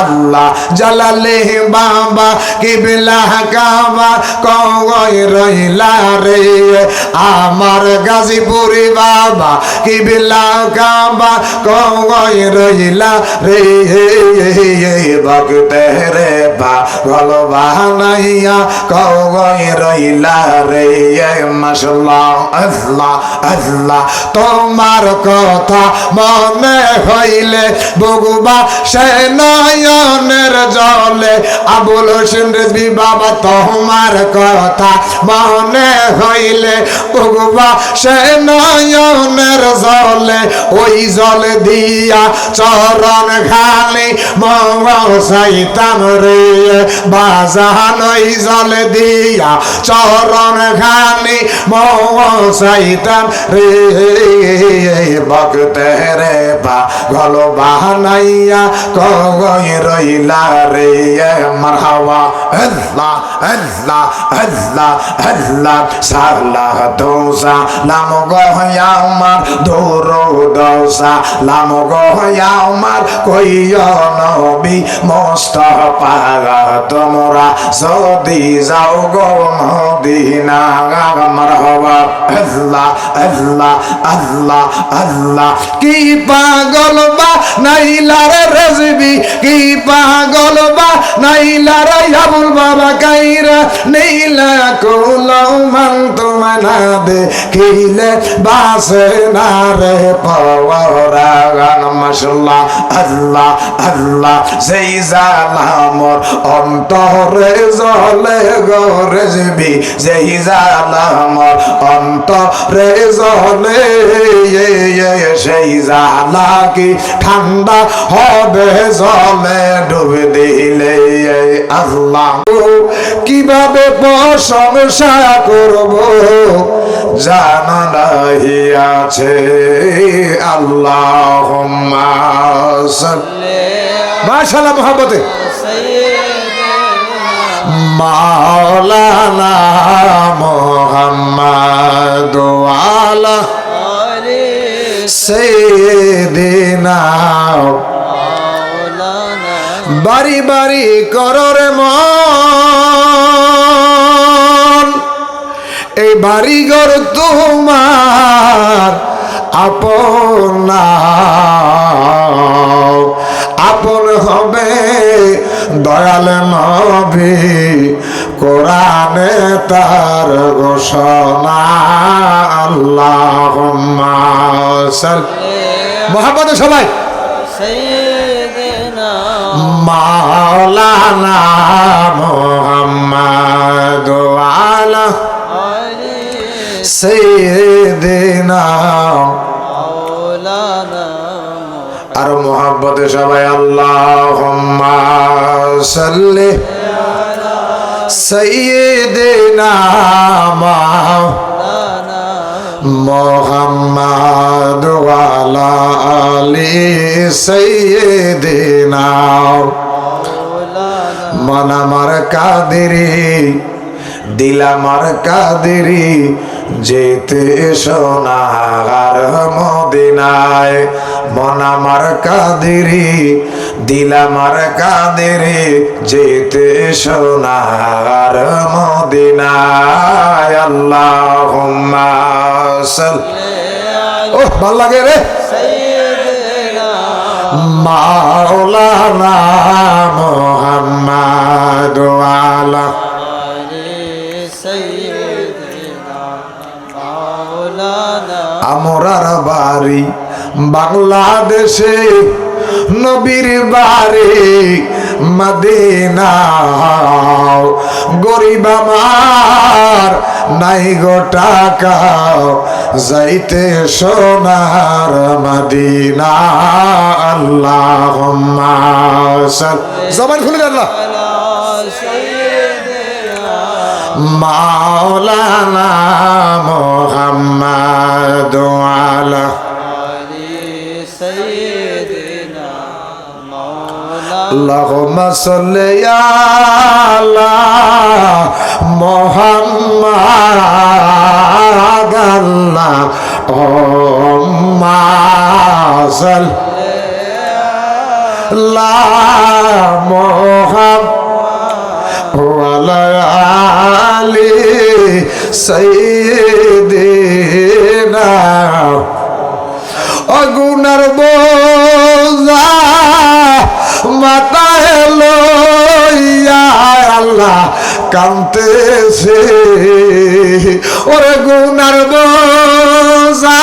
আল্লাহ জালালে বাবা, কিবলা কাবা কই রইলা রে। আমার গাজীপুরি বাবা, কিবলা কাবা কই রইলা রে। ভক্তে রে বা গল বানাইয়া কই রইলা রে। আল্লাহ তোমার কথা মনে হইলে বগুবা সে নয়নের জলে আবুল হোসেন রেজবি বাবা তোমার কথা। মনে হইলে বগুবা সে নয়নের জলে, ওই জল দিয়া চরণ খালি মসাইতাম রে। বাজান ওই জল দিয়া চরণ খালি মসাইতাম রে। ভক্তে রে বা, গল বাহানাইয়া কই রইলা রে। মারহাবা। আল্লাহ আল্লাহ আল্লাহ আল্লাহ। সাল্লাহ দোসা, নাম গয়া আমার দৌড় দোসা। নাম গয়া আমার কইয় নবী মস্ত পাগা তোমরা যদি যাও গো মদিনা, মারহাবা। আল্লাহ আল্লাহ আল্লাহ আল্লাহ। কি পাগল বা নাইলার রেজবি? কি পাগল বা নাইলার আবুল বাবা কাইরা নীলা কোলাও মান তোমানা দে কিলে বাসে না রে পাওয়ারা গান মাশাল্লাহ, আল্লাহ আল্লাহ। সেই জালামর অন্তরে জলে গো রেজবি যেই জালামর অন্তরে জলে সেই জালা কি ঠান্ডা হবে জলে ডুবে দিলে আল্লাহ। কীভাবে প্রশংসা করব? জানা নাহি আছে। আল্লাহ মাশাল্লাহ মোহাম্মতে মাওলানা মোহাম্মদ আলা সেদিনা বাড়ি বাড়ি কররে মন এই বাড়ি ঘর তোমার আপন আপন হবে দয়াল নবী কোরআনে তার ঘোষণা। আল্লাহ মহাপদ সবাই। মাওলানা মোহাম্মদ আলা সেদিনা। আর মোহাম্মদে সবাই আল্লাহ সাল্লি সৈয়দিনা মোহাম্মদ আলী সৈয়দিনা মন আমার কাদেরি দিল আমার কাদেরি, যেতে সোনার মদিনায়। মন আমার কাদেরি দিল আমার কাদেরি, যেতে সোনার মদিনায়। আল্লাহ ও ভালো লাগে রে। মাওলানা মোহাম্মদ আলা আমরার বাড়ি বাংলাদেশে নবীর বাড়ি মদিনা গরিব আমার নাই গো টাকা যাইতে সোনার মদিনা। আল্লাহ জবান খুলে আল্লাহ মাওলানা মোহাম্মদ আলা اللهم صل على محمد اللهم صل লা মোহাম ওয়ালা আলি সাইয়্যিদিনা অগুনার বোঝা মাথায় লইয়া আল্লাহ কান্তেছে ওরে গুনার বোঝা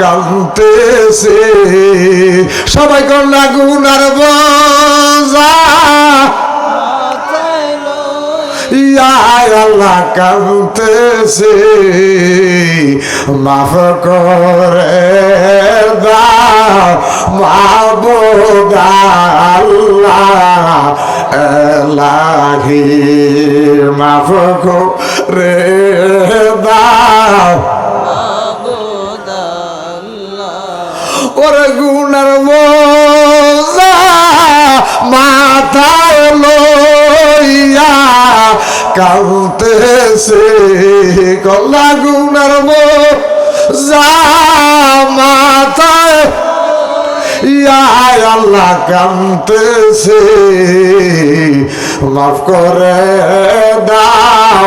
কান্তেছে সবাই কন্যা গুনার ইয়া আল্লাহ মাফ করে এলাহি মাফ করে দাও। ওরে গুনার বোঝা মাথায় লইয়া কাউতেছে কল্লা গুনার বোঝা মাথায় ইয়া আল্লাহ কামতেছে মাফ করে দাও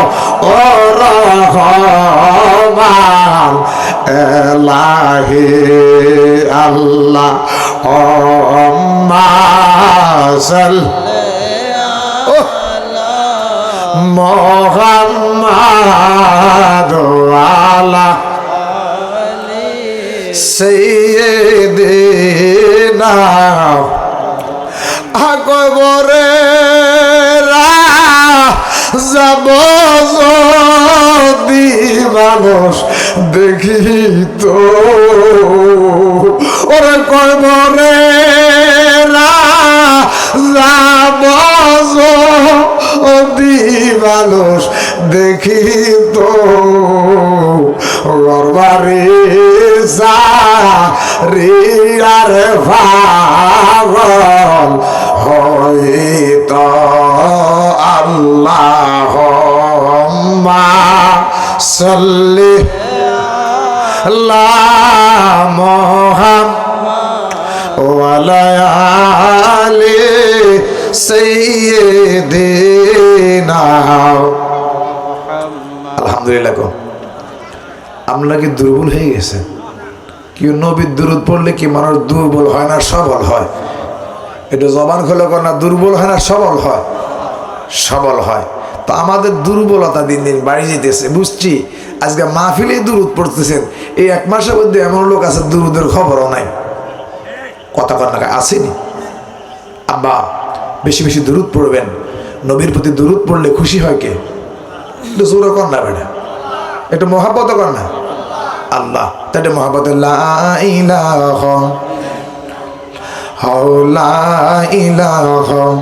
ও রহমান। এলাহি আল্লাহ ও মাসাল মোহাম্মদ আলা সৈয়দিনা আকবরে যাব দেখি তো ওরে কবরে যাব যদি মানুষ দেখি তো গরবারে রিয়ার ভাগল হইত। আল্লাহ সাল্লি মোহাম ওয়ালায়ালি সাইয়্যিদিনা আলহামদুলিল্লাহ কো আমরা কি দুর্বল হয়ে গেছে? কেউ নবীর দূরত পড়লে কি মানুষ দুর্বল হয় না সবল হয়? এটা জবান খুলে কর না, দুর্বল হয় না সবল হয়? সবল হয়। তো আমাদের দুর্বলতা দিন দিন বাড়ি যেতেছে, বুঝছি? আজকে মাহফিলে দূরত পড়তেছেন, এই এক মাসের মধ্যে এমন লোক আছে, দুরুদের খবরও নাই। কথা কন্যা আসেনি? আব্বা, বেশি বেশি দূরত পড়বেন। নবীর প্রতি দূরত পড়লে খুশি হয় কে? একটু না বেটা। একটু মহাব্বত না। আল্লাহ তাতে মহাব্বত ইলাহ হাওলা ইলাহ।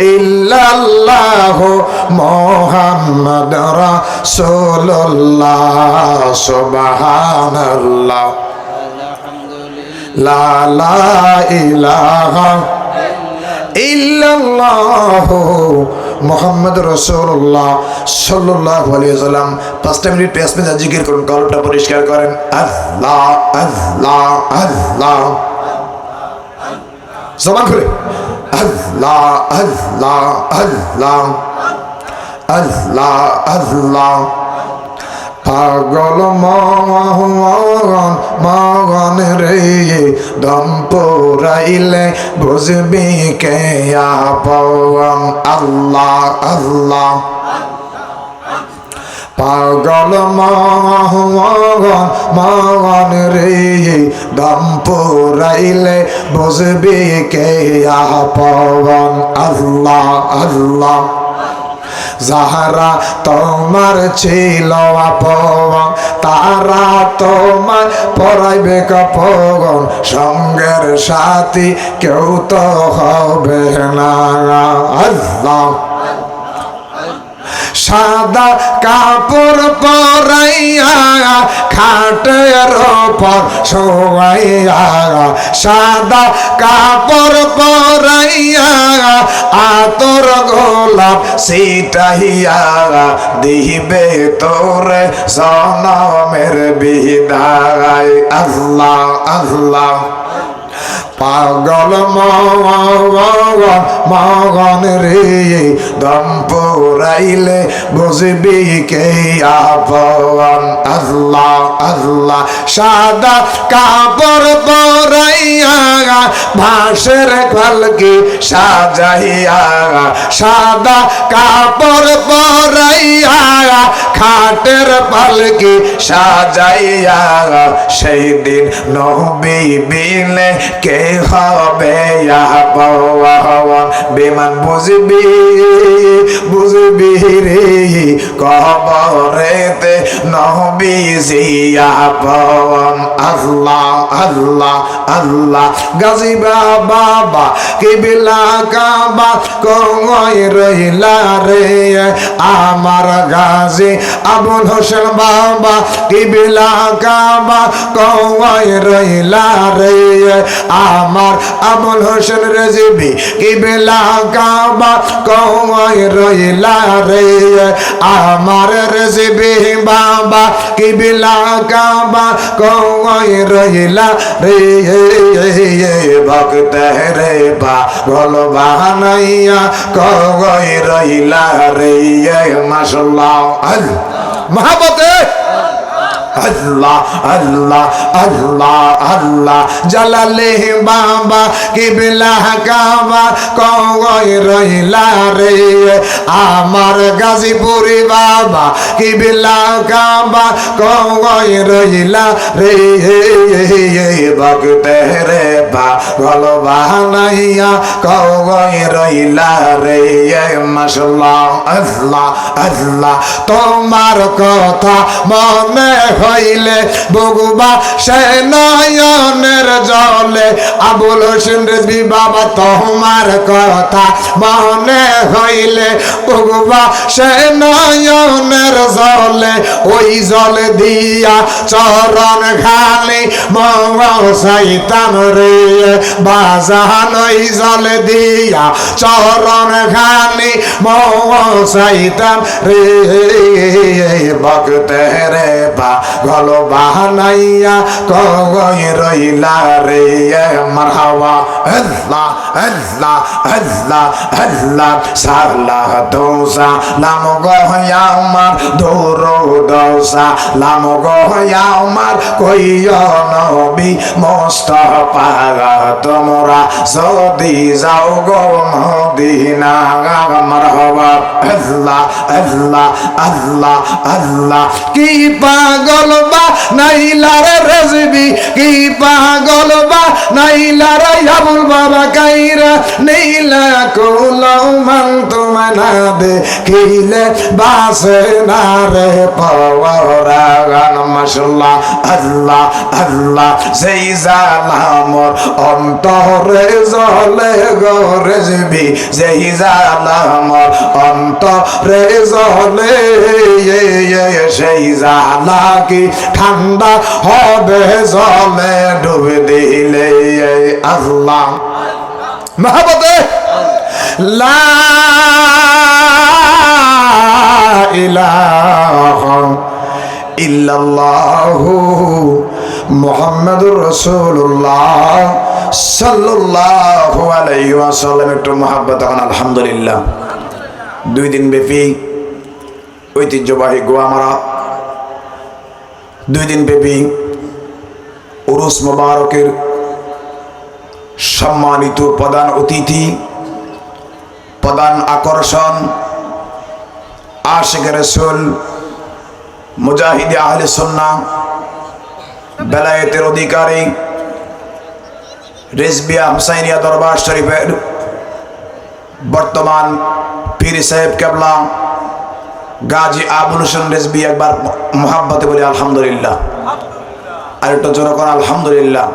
ইল্লাল্লাহ মুহাম্মদ রাসূলুল্লাহ, সুবহানাল্লাহ। লা লা ইলাহা ইল্লাল্লাহ মোহাম্মদ রসুল্লাহ সাল্লাহ আলিয়াল্লাম পাঁচটা মিনিট পেঁচা জিকির করুন কলটা পরিষ্কার করেন। আল্লাহ আল্লাহ আল্লাহ। জবান খুলে। আল্লাহ আল্লাহ আল্লাহ আল্লাহ আল্লাহ। পাগল মহন মগন রে, দম পোরাইলে বুঝবি কে আপন? আল্লাহ আল্লাহ। পাগল মগন মগন রে, দম পোরাইলে বুঝবি কে আপন আল্লাহ আল্লাহ। যাহারা তোমার ছিল আপন তারা তোমার পড়াইবে কপন সঙ্গের সাথী কেউ তো হবে না। আল্লাহ। সাদা কাপড় পরাইয়া, খাটের ওপর শোয়াইয়া, সাদা কাপড় পরাইয়া, আতর গোলাপ সিটাইয়া দিবে তোরে সনমের বিদায়। আল্লাহ আল্লাহ। পাগল মগন রে, দম পুরাইলে বুঝবি কে আপন আল্লাহ আল্লাহ, সাদা কাপড় পরাইয়া, ভাসের পালকি সাজাইয়া, সাদা কাপড় পরাইয়া, খাটের পালকি সাজাইয়া সেই দিন নবী বিলে কে হবে বিমান বুঝবি বুঝবি রে, কবরেতে নবী জিয়া পন আল্লাহ আল্লাহ আল্লাহ। গাজী বাবা, কিবিলা কাবা কই রইলা রে, আমার গাজী আবুল হোসেন বাবা, কিবিলা কাবা কই রইলা রে আমার আবুল হোসেন রেজিবি, কিবিলা কাবা কই রইলা রে। আমার রেজিবি বাবা, কিবিলা কাবা কই রইলা রে। ভক্ত রে বা ভল বাহানাইয়া কই রইলা রে। মাসাল্লাহ মহাবতে আল্লাহ আল্লাহ আল্লাহ আল্লাহ। জালালে বাবা, কিবলা কাবা কই রইলা রে। আমার গাজীপুরি বাবা, কিবলা কাবা কই রইলা রে। ভক্ত রে বা ভালো বানাইয়া কই রইলা রে। মাসাল্লাহ আল্লাহ আল্লাহ। তোমার কথা মনে হইলে বগুবা সে নয়ন আবুল হোসেন রেজবি বাবা তোমার কথা মনে হইলে বগুবা সে নয়নের জলে, ওই জলে দিয়া চরণ খালি মঙ্গাইতাম রে বাজান ওই জলে দিয়া চরণ খালি মঙ্গাইতাম রে। ভক্ত রে বা গল বাহানাইয়া কই রইলা রে মারহাওয়া তোমরা যদি যাও গো মদিনা মারহাওয়া আল্লাহ আল্লাহ আল্লাহ আল্লাহ কি পাগল বা নাইলার রেজবি কি পাগল বা নাইলার বাবা কাইরা নীলা কোলাও মান তোমায় না দে কিলে বাসে না রে পাওয়ারা গান মাশাল্লাহ, আল্লাহ আল্লাহ সেই জালামর অন্তরে জলে গো রেজবি সেই জালামর অন্তরে জলে সেই জালা কি ঠান্ডা হবে জলে ডুবে দিলে আল্লাহ। মহাবতে লা ইলাহা ইল্লাল্লাহু মুহাম্মাদুর রাসূলুল্লাহ সাল্লাল্লাহু আলাইহি ওয়াসাল্লাম। একটু মহাব্বত এখন আলহামদুলিল্লাহ। দুই দিন ব্যাপী ঐতিহ্যবাহী গোয়ামারা। দুই দিন ব্যাপী উরুস মোবারকের সম্মানিত প্রধান অতিথি, প্রধান আকর্ষণ, আশেখ রসুল, মুজাহিদে আহলে সন্না বেলায়েতের অধিকারী, রেজবিয়া হুসাইনিয়া দরবার শরীফের বর্তমান পীর সাহেব কেবলা, গাজী আবুল হোসেন রেজবি একবার মোহাব্বতে বলি, আলহামদুলিল্লাহ। আর একটা কর আলহামদুলিল্লাহ।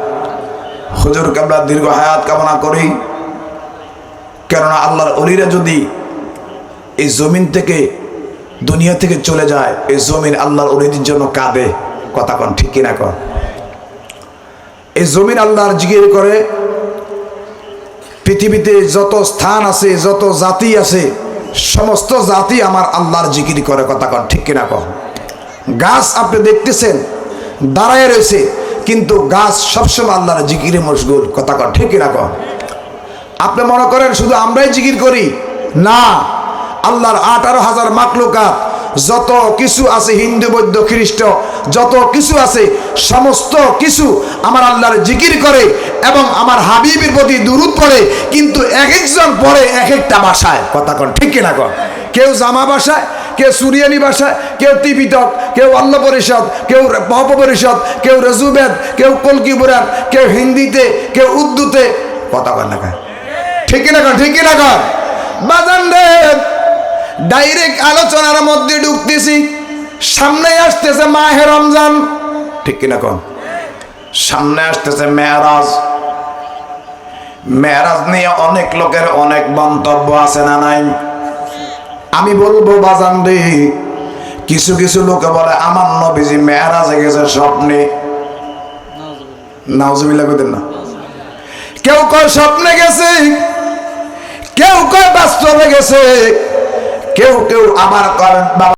হুজুর কাবলা দীর্ঘ হায়াত কামনা করি। কেননা আল্লাহর অলিরা যদি এই জমিন থেকে, দুনিয়া থেকে চলে যায়, এই জমিন আল্লাহর অলিদের জন্য কাঁদে। কথা কন, ঠিক কিনা কন? এই জমিন আল্লাহর জিগির করে, পৃথিবীতে যত স্থান আছে, যত জাতি আছে, সমস্ত জাতি আমার আল্লাহর জিকির করে। কথা কন, ঠিক কিনা কন? গাছ আপনি দেখতেছেন, দাঁড়ায় রয়েছে কিন্তু গাছ সবসময় আল্লাহর জিকিরে মশগুল। কথা কন ঠিক কিনা আপনি মনে করেন শুধু আমরাই জিকির করি? না, আল্লাহর আঠারো হাজার মাকলুকাত যত কিছু আছে হিন্দু, বৌদ্ধ, খ্রিস্ট, যত কিছু আছে, সমস্ত কিছু আমার আল্লাহর জিকির করে এবং আমার হাবিবের প্রতি দুরুদ পড়ে, কিন্তু এক একজন পড়ে এক একটা বাসায়। কথা কন ঠিক কিনা কন কেউ জামা ভাষায় কেউ সুরিয়ানি ভাষায় কেউ তিবিতক কেউ অল্ল পরিষদ, কেউ পপ পরিষদ, কেউ রজুবেদ কেউ কলকি পুরাণ কেউ হিন্দিতে, কেউ উর্দুতে। কথা কন না কয়। ঠিক না কন? ঠিক না বাজান রে ডাইরেক্ট আলোচনার মধ্যে ঢুকতেছি। সামনে আসতেছে মাহে রমজান। ঠিক কিনা কন? সামনে আসতেছে মেয়ারাজ। মেয়ারাজ নিয়ে অনেক লোকের অনেক মন্তব্য আছে না নাই? আমি বলব, বাজান রে, কিছু কিছু লোকে বলে, আমার নবীজি মেয়ারাজে গেছে স্বপ্নে। নাউজুবিল্লাহ কইতেন না। কেউ কয়, স্বপ্নে গেছে। কেউ কয় বাস্তবে গেছে। কেউ কেউ আবার করেন